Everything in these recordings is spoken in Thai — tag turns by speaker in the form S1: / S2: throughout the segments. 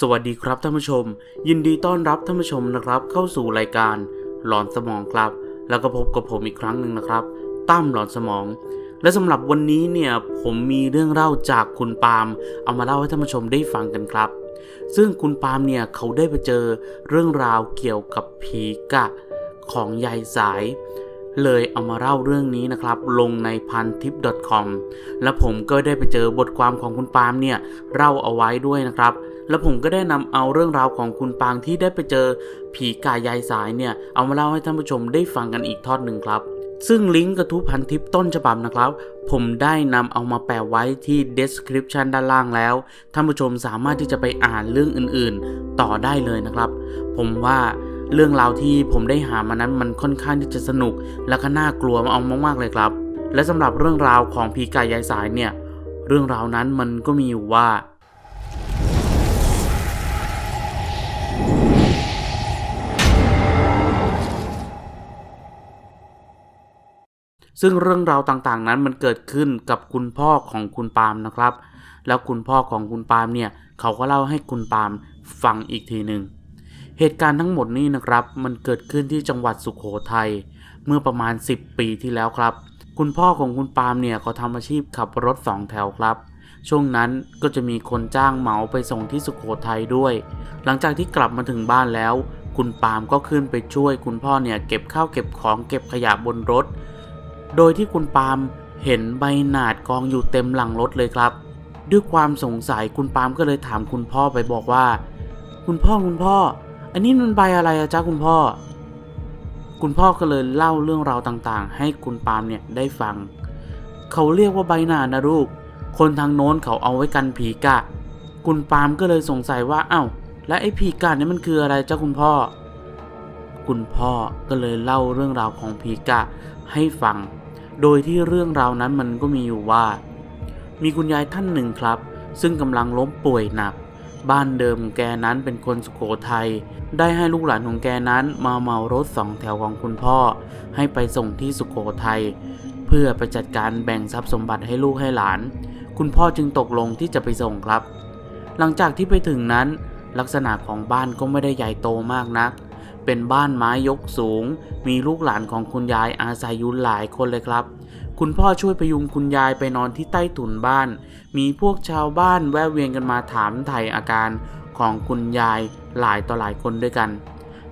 S1: สวัสดีครับท่านผู้ชม ยินดีต้อนรับท่านผู้ชมนะครับ เข้าสู่รายการหลอนสมองครับ แล้วก็พบกับผมอีกครั้งหนึ่งนะครับตั้มหลอนสมอง และสำหรับวันนี้เนี่ยผมมีเรื่องเล่าจากคุณปาล์มเอามาเล่าให้ท่านผู้ชมได้ฟังกันครับ ซึ่งคุณปาล์มเนี่ยเขาได้ไปเจอเรื่องราวเกี่ยวกับผีกะของยายสาย เลยเอามาเล่าเรื่องนี้นะครับ ลงในพันทิป .com และผมก็ได้ไปเจอบทความของคุณปาล์มเนี่ยเล่าเอาไว้ด้วยนะครับ แล้วผมก็ได้นำเอาเรื่องราวของคุณปางที่ได้ไปเจอผีกายายสายเนี่ยเอามาเล่าให้ท่านผู้ชมได้ฟังกันอีกทอดหนึ่งครับ ซึ่งลิงก์กระทู้พันทิปต้นฉบับนะครับ ผมได้นำเอามาแปะไว้ที่ description ด้านล่างแล้ว ท่านผู้ชมสามารถที่จะไปอ่านเรื่องอื่นๆ ต่อได้เลยนะครับ ผมว่าเรื่องราวที่ผมได้หามานั้นมันค่อนข้างที่จะสนุก และก็น่ากลัวมาเอามากๆเลยครับ และสำหรับเรื่องราวของผีกายายสายเนี่ย เรื่องราวนั้นมันก็มีอยู่ว่า ซึ่งเรื่องราวต่างๆนั้นมันเกิดขึ้นกับคุณพ่อของคุณปาล์มนะครับ แล้วคุณพ่อของคุณปาล์มเนี่ยเขาก็เล่าให้คุณปาล์มฟังอีกทีหนึ่งเหตุการณ์ทั้งหมดนี้นะครับมันเกิดขึ้นที่จังหวัดสุขโขทัยเมื่อประมาณ 10 ปีที่แล้วครับ คุณพ่อของคุณปาล์มเนี่ยเขาทำอาชีพขับรถสองแถวครับ ช่วงนั้นก็จะมีคนจ้างเหมาไปส่งที่สุขโขทัยด้วย หลังจากที่กลับมาถึงบ้านแล้ว คุณปาล์มก็ขึ้นไปช่วย คุณพ่อเนี่ยเก็บข้าวเก็บของเก็บขยะบนรถ โดยที่คุณปาล์มเห็นใบหนาดกองอยู่เต็มหลังรถเลยครับ ด้วยความสงสัยคุณปาล์มก็เลยถามคุณพ่อไปบอกว่า คุณพ่อคุณพ่อ อันนี้มันใบอะไรอะจ๊ะคุณพ่อ คุณพ่อก็เลยเล่าเรื่องราวต่างๆ ให้คุณปาล์มเนี่ยได้ฟัง เขาเรียกว่าใบหนาดนะลูก คนทางโน้นเขาเอาไว้กันผีกะ คุณปาล์มก็เลยสงสัยว่าอ้าวและไอ้ผีกะนี่มันคืออะไรจ้าคุณพ่อ คุณพ่อก็เลยเล่าเรื่องราวของผีกะให้ฟัง โดยที่เรื่องราวนั้นมันก็มีอยู่ว่า มีคุณยายท่านหนึ่งครับ ซึ่งกำลังล้มป่วยหนัก บ้านเดิมแกนั้นเป็นคนสุโขทัย ได้ให้ลูกหลานของแกนั้นมาเมารถสองแถวของคุณพ่อ ให้ไปส่งที่สุโขทัยเพื่อไปจัดการแบ่งทรัพย์สมบัติให้ลูกให้หลาน คุณพ่อจึงตกลงที่จะไปส่งครับ หลังจากที่ไปถึงนั้น ลักษณะของบ้านก็ไม่ได้ใหญ่โตมากนัก เป็นบ้านไม้ยกสูง มีลูกหลานของคุณยายอาศัยอยู่หลายคนเลยครับ คุณพ่อช่วยพยุงคุณยายไปนอนที่ใต้ถุนบ้าน มีพวกชาวบ้านแวะเวียนกันมาถามไถ่อาการของคุณยายหลายต่อหลายคนด้วยกัน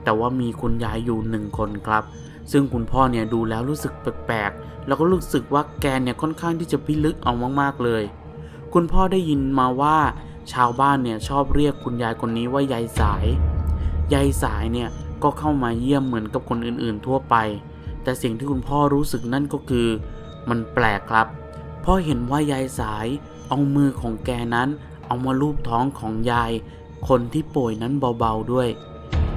S1: แต่ว่ามีคุณยายอยู่หนึ่งคนครับ ซึ่งคุณพ่อเนี่ยดูแล้วรู้สึกแปลกๆ แล้วก็รู้สึกว่าแกเนี่ยค่อนข้างที่จะพิลึกเอามากๆเลย คุณพ่อได้ยินมาว่าชาวบ้านเนี่ยชอบเรียกคุณยายคนนี้ว่ายายสาย ยายสายเนี่ย ก็เข้ามาเยี่ยมเหมือนกับคนอื่นๆทั่วไป แต่สิ่งที่คุณพ่อรู้สึกนั่นก็คือ มันแปลกครับเพราะเห็นว่ายายสายเอามือของแกนั้น เอามาลูบท้องของยาย คนที่ป่วยนั้นเบาๆด้วย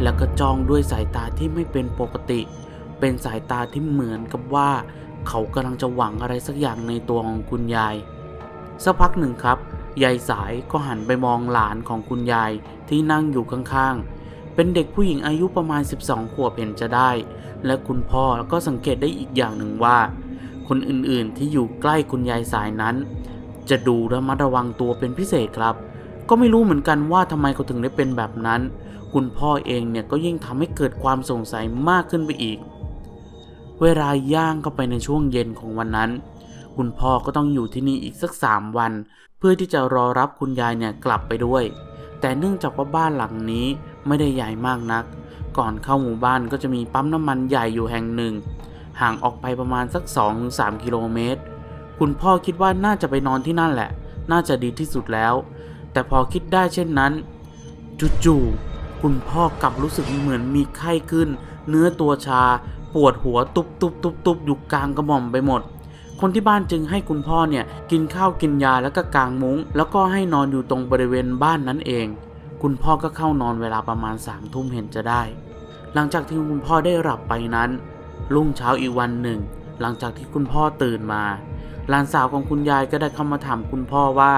S1: แล้วก็จ้องด้วยสายตาที่ไม่เป็นปกติ เป็นสายตาที่เหมือนกับว่า เขากำลังจะหวังอะไรสักอย่างในตัวของคุณยาย สักพักหนึ่งครับยายสายก็หันไปมองหลานของคุณยายที่นั่งอยู่ข้างๆ เป็นเด็กผู้หญิงอายุประมาณ 12 ขวบเห็นจะได้ และคุณพ่อก็สังเกตได้อีกอย่างหนึ่งว่า คนอื่นๆที่อยู่ใกล้คุณยายสายนั้น จะดูระมัดระวังตัวเป็นพิเศษครับ ก็ไม่รู้เหมือนกันว่าทำไมเขาถึงได้เป็นแบบนั้น คุณพ่อเองเนี่ยก็ยิ่งทำให้เกิดความสงสัยมากขึ้นไปอีก เวลาย่างเข้าไปในช่วงเย็นของวันนั้น คุณพ่อก็ต้องอยู่ที่นี่อีกสักสามวัน เพื่อที่จะรอรับคุณยายเนี่ยกลับไปด้วย แต่เนื่องจากว่าบ้านหลังนี้ ไม่ได้ใหญ่มากนัก ก่อนเข้าหมู่บ้านก็จะมีปั๊มน้ำมันใหญ่อยู่แห่งหนึ่ง ห่างออกไปประมาณสัก 2-3 กิโลเมตร คุณพ่อคิดว่าน่าจะไปนอนที่นั่นแหละ น่าจะดีที่สุดแล้ว แต่พอคิดได้เช่นนั้นจู่ๆคุณพ่อกลับรู้สึกเหมือนมีไข้ขึ้น เนื้อตัวชา ปวดหัวตุบตุบตุบตุบอยู่กลางกระหม่อมไปหมดคนที่บ้านจึงให้คุณพ่อเนี่ยกินข้าวกินยาแล้วก็กางมุง้ง แล้วก็ให้นอนอยู่ตรงบริเวณบ้านนั้นเอง คุณพ่อก็เข้านอนเวลาประมาณสามทุ่มเห็นจะได้ หลังจากที่คุณพ่อได้หลับไปนั้น รุ่งเช้าอีกวันหนึ่ง หลังจากที่คุณพ่อตื่นมา หลานสาวของคุณยายก็ได้เข้ามาถามคุณพ่อว่า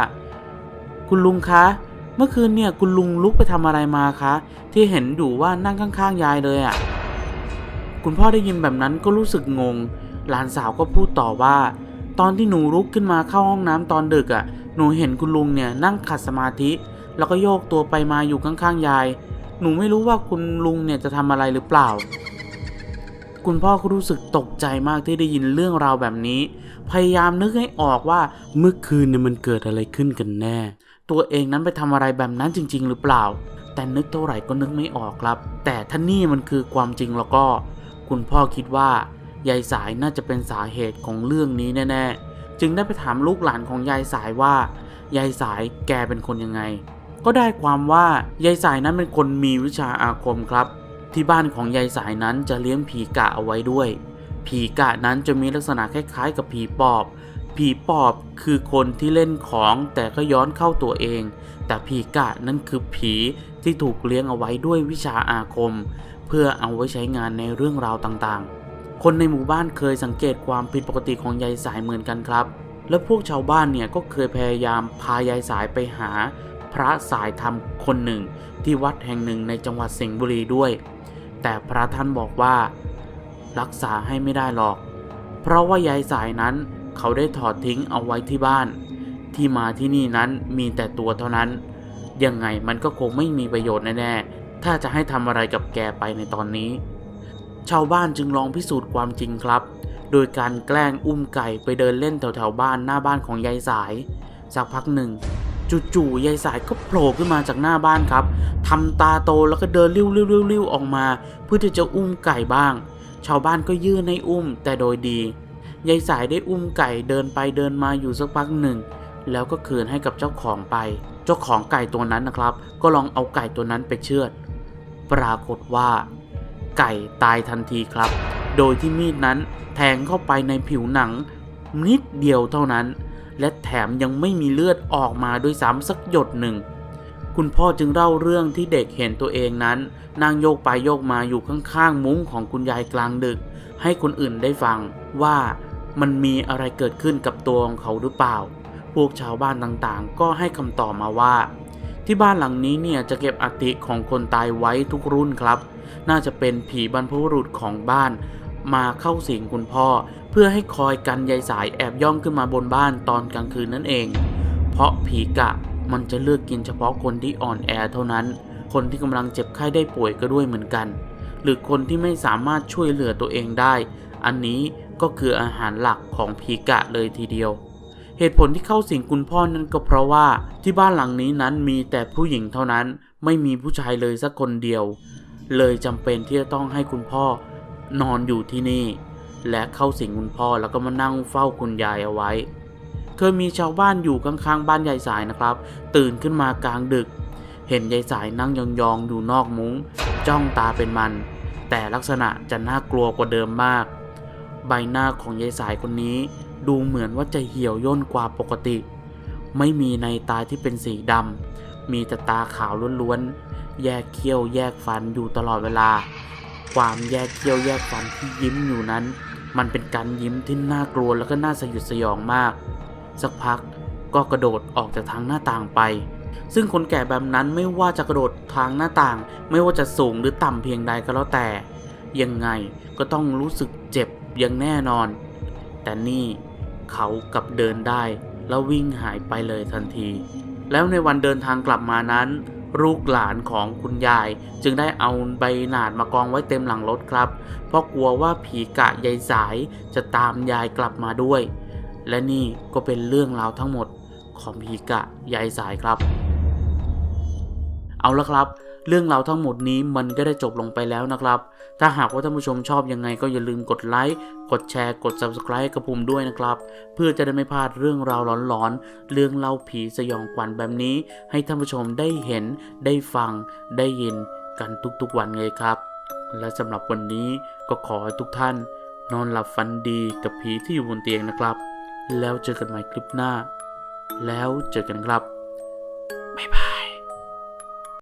S1: คุณลุงคะ เมื่อคืนเนี่ยคุณลุงลุกไปทำอะไรมาคะ ที่เห็นอยู่ว่านั่งข้างๆยายเลยอะ่ะ คุณพ่อได้ยินแบบนั้นก็รู้สึกงง หลานสาวก็พูดต่อว่า ตอนที่หนูลุกขึ้นมาเข้าห้องน้ำตอนดึกอะ่ะ หนูเห็นคุณลุงเนี่ยนั่งขัดสมาธิ แล้วก็โยกตัวไปมาอยู่ข้างๆยาย หนูไม่รู้ว่าคุณลุงเนี่ยจะทำอะไรหรือเปล่า คุณพ่อก็รู้สึกตกใจมากที่ได้ยินเรื่องราวแบบนี้ พยายามนึกให้ออกว่าเมื่อคืนเนี่ยมันเกิดอะไรขึ้นกันแน่ ตัวเองนั้นไปทำอะไรแบบนั้นจริง ๆ หรือเปล่า แต่นึกเท่าไหร่ก็นึกไม่ออกครับ แต่ถ้านี่มันคือความจริงแล้วก็ คุณพ่อคิดว่ายายสายน่าจะเป็นสาเหตุของเรื่องนี้แน่ ๆ จึงได้ไปถามลูกหลานของยายสายว่า ยายสายแกเป็นคนยังไง ก็ได้ความว่ายายสายนั้นเป็นคนมีวิชาอาคมครับ ที่บ้านของยายสายนั้นจะเลี้ยงผีกะเอาไว้ด้วย ผีกะนั้นจะมีลักษณะคล้ายๆ กับผีปอบ ผีปอบคือคนที่เล่นของแต่ก็ย้อนเข้าตัวเอง แต่ผีกะนั่นคือผีที่ถูกเลี้ยงเอาไว้ด้วยวิชาอาคม เพื่อเอาไว้ใช้งานในเรื่องราวต่างๆคนในหมู่บ้านเคยสังเกตความผิดปกติของยายสายเหมือนกันครับ และพวกชาวบ้านเนี่ยก็เคยพยายามพายายสายไปหา พระสายธรรมคนหนึ่งที่วัดแห่งหนึ่งในจังหวัดสิงห์บุรีด้วย แต่พระท่านบอกว่า รักษาให้ไม่ได้หรอก เพราะว่ายายสายนั้นเขาได้ถอดทิ้งเอาไว้ที่บ้าน ที่มาที่นี่นั้นมีแต่ตัวเท่านั้น ยังไงมันก็คงไม่มีประโยชน์แน่ๆ ถ้าจะให้ทำอะไรกับแกไปในตอนนี้ ชาวบ้านจึงลองพิสูจน์ความจริงครับ โดยการแกล้งอุ้มไก่ไปเดินเล่นแถวๆบ้านหน้าบ้านของยายสาย สักพักหนึ่ง จู่ๆยายสายก็โผล่ขึ้นมาจากหน้าบ้านครับทำตาโตแล้วก็เดินริ้วๆๆๆออกมา เพื่อที่จะอุ้มไก่บ้าง ชาวบ้านก็ยื่นให้อุ้มแต่โดยดี ยายสายได้อุ้มไก่เดินไปเดินมาอยู่สักพักหนึ่ง แล้วก็คืนให้กับเจ้าของไป เจ้าของไก่ตัวนั้นนะครับ ก็ลองเอาไก่ตัวนั้นไปเชือด ปรากฏว่า ไก่ตายทันทีครับ โดยที่มีดนั้นแทงเข้าไปในผิวหนัง นิดเดียวเท่านั้น และแถมยังไม่มีเลือดออกมาด้วยซ้ำสักหยดหนึ่ง คุณพ่อจึงเล่าเรื่องที่เด็กเห็นตัวเองนั้นนั่งโยกไปโยกมาอยู่ข้างๆมุ้งของคุณยายกลางดึก ให้คนอื่นได้ฟังว่ามันมีอะไรเกิดขึ้นกับตัวของเขาหรือเปล่า พวกชาวบ้านต่างๆ ก็ให้คำตอบมาว่า ที่บ้านหลังนี้เนี่ยจะเก็บอัฐิของคนตายไว้ทุกรุ่นครับ น่าจะเป็นผีบรรพบุรุษของบ้าน มาเข้าสิงคุณพ่อ เพื่อให้คอยกันยายสายแอบย่องขึ้นมาบนบ้านตอนกลางคืนนั่นเอง เพราะผีกะมันจะเลือกกินเฉพาะคนที่อ่อนแอเท่านั้น คนที่กำลังเจ็บไข้ได้ป่วยก็ด้วยเหมือนกัน หรือคนที่ไม่สามารถช่วยเหลือตัวเองได้ อันนี้ก็คืออาหารหลักของผีกะเลยทีเดียว เหตุผลที่เข้าสิงคุณพ่อนั้นก็เพราะว่าที่บ้านหลังนี้นั้นมีแต่ผู้หญิงเท่านั้น ไม่มีผู้ชายเลยสักคนเดียว เลยจำเป็นที่จะต้องให้คุณพ่อ นอนอยู่ที่นี่ และเข้าสิงคุณพ่อแล้วก็มานั่งเฝ้าคุณยายเอาไว้ เคยมีชาวบ้านอยู่ข้างๆบ้านยายสายนะครับ ตื่นขึ้นมากลางดึก เห็นยายสายนั่งยองๆอยู่นอกมุง้ง จ้องตาเป็นมัน แต่ลักษณะจะน่ากลัวกว่าเดิมมาก ใบหน้าของยายสายคนนี้ ดูเหมือนว่าจะเหี่ยวย่นกว่าปกติ ไม่มีในตาที่เป็นสีดำมีแต่ตาขาวล้วนๆ แยกเขี้ยวแยกฟันอยู่ตลอดเวลา ความแยกเขี้ยวแยกฟันที่ยิ้มอยู่นั้น มันเป็นการยิ้มที่น่ากลัวแล้วก็น่าสยดสยองมาก สักพักก็กระโดดออกจากทางหน้าต่างไป ซึ่งคนแก่แบบนั้นไม่ว่าจะกระโดดทางหน้าต่าง ไม่ว่าจะสูงหรือต่ำเพียงใดก็แล้วแต่ ยังไงก็ต้องรู้สึกเจ็บอย่างแน่นอน แต่นี่เขากลับเดินได้ แล้ววิ่งหายไปเลยทันที แล้วในวันเดินทางกลับมานั้น ลูกหลานของคุณยาย จึงได้เอาใบหนาดมากองไว้เต็มหลังรถครับ เพราะกลัวว่าผีกะยายสายจะตามยายกลับมาด้วย และนี่ก็เป็นเรื่องราวทั้งหมดของผีกะยายสายครับ เอาละครับ เรื่องราวทั้งหมดนี้มันก็ได้จบลงไปแล้วนะครับ ถ้าหากว่าท่านผู้ชมชอบยังไงก็อย่าลืมกดไลค์ กดแชร์ กด Subscribe กับผมด้วยนะครับ เพื่อจะได้ไม่พลาดเรื่องราวหลอนๆ เรื่องเล่าผีสยองขวัญแบบนี้ ให้ท่านผู้ชมได้เห็น ได้ฟัง ได้ยินกันทุกๆวันเลยครับ และสำหรับวันนี้ก็ขอให้ทุกท่าน นอนหลับฝันดีกับผีที่อยู่บนเตียงนะครับ แล้วเจอกันใหม่คลิปหน้า แล้วเจอกันครับ